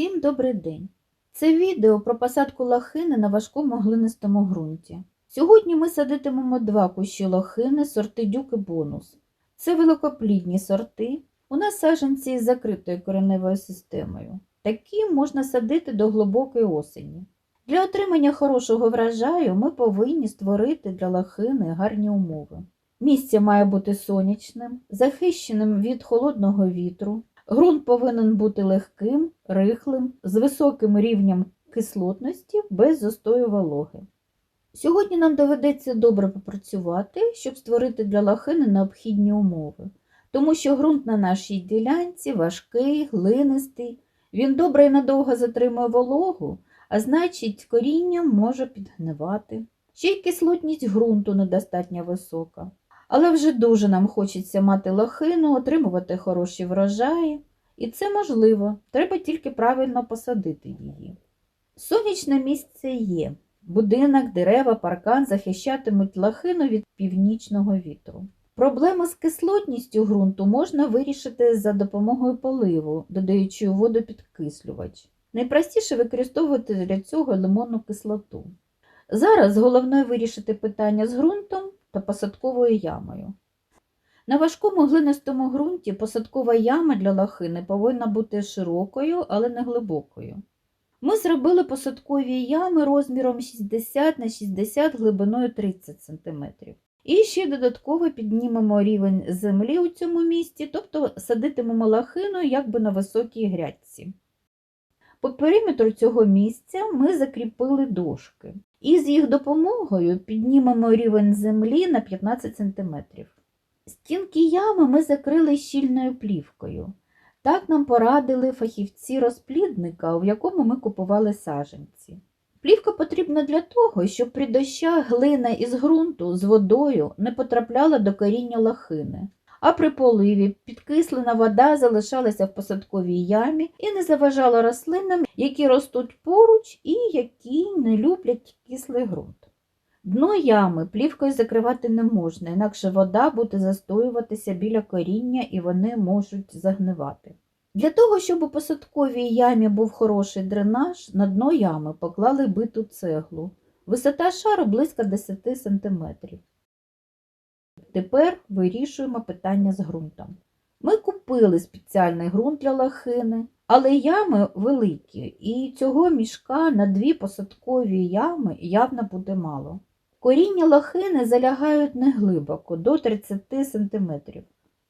Всім добрий день! Це відео про посадку лохини на важкому глинистому ґрунті. Сьогодні ми садитимемо два кущі лохини сорти дюк і бонус. Це великоплідні сорти. У нас саджанці із закритою кореневою системою. Такі можна садити до глибокої осені. Для отримання хорошого врожаю ми повинні створити для лохини гарні умови. Місце має бути сонячним, захищеним від холодного вітру. Ґрунт повинен бути легким, рихлим, з високим рівнем кислотності, без застою вологи. Сьогодні нам доведеться добре попрацювати, щоб створити для лохини необхідні умови, тому що ґрунт на нашій ділянці важкий, глинистий, він добре і надовго затримує вологу, а значить коріння може підгнивати. Ще й кислотність ґрунту недостатньо висока. Але вже дуже нам хочеться мати лохину, отримувати хороші врожаї, і це можливо, треба тільки правильно посадити її. Сонячне місце є. Будинок, дерева, паркан захищатимуть лохину від північного вітру. Проблему з кислотністю ґрунту можна вирішити за допомогою поливу, додаючи у воду підкислювач. Найпростіше використовувати для цього лимонну кислоту. Зараз головне вирішити питання з ґрунтом та посадковою ямою. На важкому глинистому ґрунті посадкова яма для лохини повинна бути широкою, але не глибокою. Ми зробили посадкові ями розміром 60 на 60 глибиною 30 см. І ще додатково піднімемо рівень землі у цьому місці, тобто садитимемо лохину якби на високій грядці. По периметру цього місця ми закріпили дошки. І з їх допомогою піднімемо рівень землі на 15 см. Стінки ями ми закрили щільною плівкою. Так нам порадили фахівці розплідника, в якому ми купували саженці. Плівка потрібна для того, щоб при дощах глина із ґрунту з водою не потрапляла до коріння лохини, а при поливі підкислена вода залишалася в посадковій ямі і не заважала рослинам, які ростуть поруч і які не люблять кислий ґрунт. Дно ями плівкою закривати не можна, інакше вода буде застоюватися біля коріння і вони можуть загнивати. Для того, щоб у посадковій ямі був хороший дренаж, на дно ями поклали биту цеглу. Висота шару близько 10 см. Тепер вирішуємо питання з ґрунтом. Ми купили спеціальний ґрунт для лохини, але ями великі, і цього мішка на дві посадкові ями явно буде мало. Коріння лохини залягають неглибоко, до 30 см.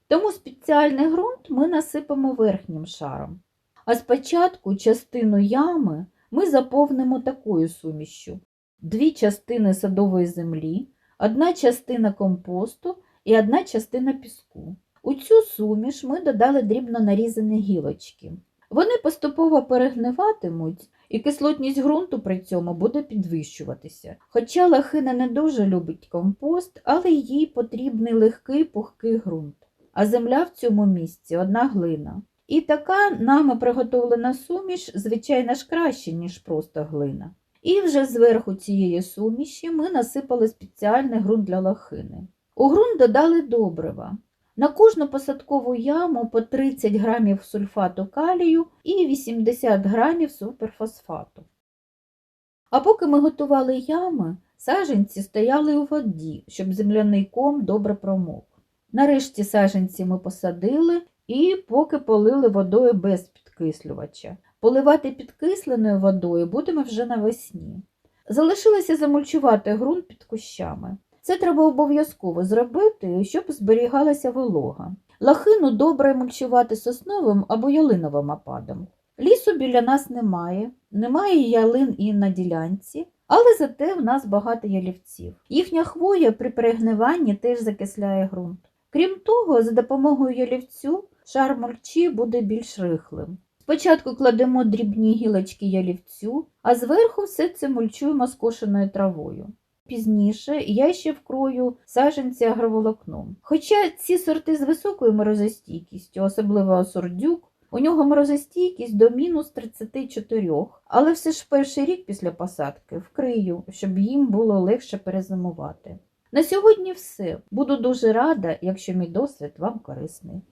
Тому спеціальний ґрунт ми насипемо верхнім шаром. А спочатку частину ями ми заповнимо такою сумішчю: дві частини садової землі, одна частина компосту і одна частина піску. У цю суміш ми додали дрібно нарізані гілочки. Вони поступово перегниватимуть, і кислотність ґрунту при цьому буде підвищуватися. Хоча лохина не дуже любить компост, але їй потрібний легкий пухкий ґрунт. А земля в цьому місці одна глина. І така нами приготовлена суміш, звичайно ж краще, ніж просто глина. І вже зверху цієї суміші ми насипали спеціальний ґрунт для лохини. У ґрунт додали добрива. На кожну посадкову яму по 30 грамів сульфату калію і 80 грамів суперфосфату. А поки ми готували ями, саженці стояли у воді, щоб земляний ком добре промок. Нарешті саженці ми посадили і поки полили водою без підкислювача. Поливати підкисленою водою будемо вже навесні. Залишилося замульчувати ґрунт під кущами. Це треба обов'язково зробити, щоб зберігалася волога. Лахину добре мульчувати сосновим або ялиновим опадом. Лісу біля нас немає, немає ялин і на ділянці, але зате в нас багато ялівців. Їхня хвоя при перегниванні теж закисляє ґрунт. Крім того, за допомогою ялівцю шар мульчі буде більш рихлим. Спочатку кладемо дрібні гілочки ялівцю, а зверху все це мульчуємо скошеною травою. Пізніше я ще вкрою саженці агроволокном. Хоча ці сорти з високою морозостійкістю, особливо сордюк, у нього морозостійкість до мінус 34, але все ж перший рік після посадки вкрию, щоб їм було легше перезимувати. На сьогодні все. Буду дуже рада, якщо мій досвід вам корисний.